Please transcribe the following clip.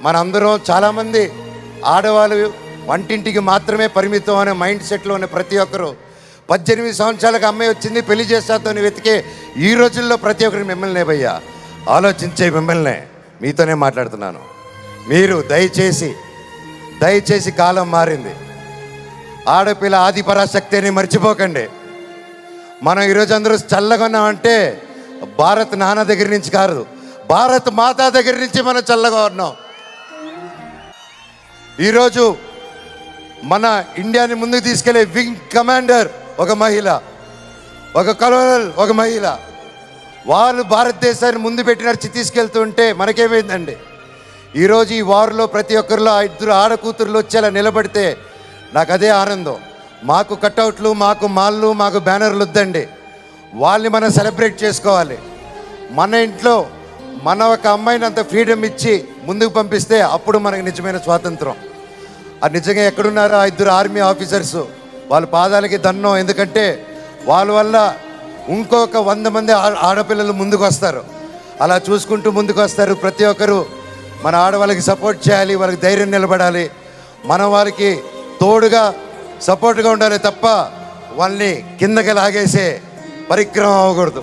మనందరం చాలామంది ఆడవాళ్ళు వంటింటికి మాత్రమే పరిమితం అనే మైండ్ సెట్లో ఉన్న ప్రతి ఒక్కరు. పద్దెనిమిది సంవత్సరాలకు అమ్మాయి వచ్చింది పెళ్ళి చేస్తాతోని వెతికే ఈ రోజుల్లో ప్రతి ఒక్కరు మిమ్మల్నే భయ్యా. ఆలోచించే మిమ్మల్నే. మీతోనే మాట్లాడుతున్నాను. మీరు దయచేసి దయచేసి కాలం మారింది. ఆడపిల్ల ఆది పరాశక్తి అని మర్చిపోకండి. మనం ఈరోజు అందరూ చల్లగా ఉన్నామంటే భారత్ నాన్న దగ్గర నుంచి కాదు భారత్ మాతా దగ్గర నుంచి మనం చల్లగా ఉన్నాం. ఈరోజు మన ఇండియాని ముందుకు తీసుకెళ్ళే వింగ్ కమాండర్ ఒక మహిళ ఒక కలోనల్ ఒక మహిళ. వాళ్ళు భారతదేశాన్ని ముందు పెట్టినర్చి తీసుకెళ్తుంటే మనకేమైందండి? ఈరోజు ఈ వారిలో ప్రతి ఒక్కరిలో ఆ ఇద్దరు ఆడకూతురులు వచ్చేలా నిలబడితే నాకు అదే ఆనందం. మాకు కట్అవుట్లు మాకు మాళ్ళు మాకు బ్యానర్లు వద్దండి. వాళ్ళని మనం సెలబ్రేట్ చేసుకోవాలి. మన ఇంట్లో మన ఒక అమ్మాయిని అంత ఫ్రీడమ్ ఇచ్చి ముందుకు పంపిస్తే అప్పుడు మనకు నిజమైన స్వాతంత్రం. అది నిజంగా ఎక్కడున్నారో ఆ ఇద్దరు ఆర్మీ ఆఫీసర్స్? వాళ్ళ పాదాలకి దన్నం ఎందుకంటే వాళ్ళ వల్ల ఇంకొక వంద మంది ఆడపిల్లలు ముందుకు వస్తారు అలా చూసుకుంటూ ముందుకు వస్తారు ప్రతి ఒక్కరు మన ఆడవాళ్ళకి సపోర్ట్ చేయాలి వాళ్ళకి ధైర్యం నిలబడాలి. మనం వాళ్ళకి తోడుగా సపోర్ట్గా ఉండాలి తప్ప వాళ్ళని కిందకి లాగేసే పరిక్రమం అవ్వకూడదు.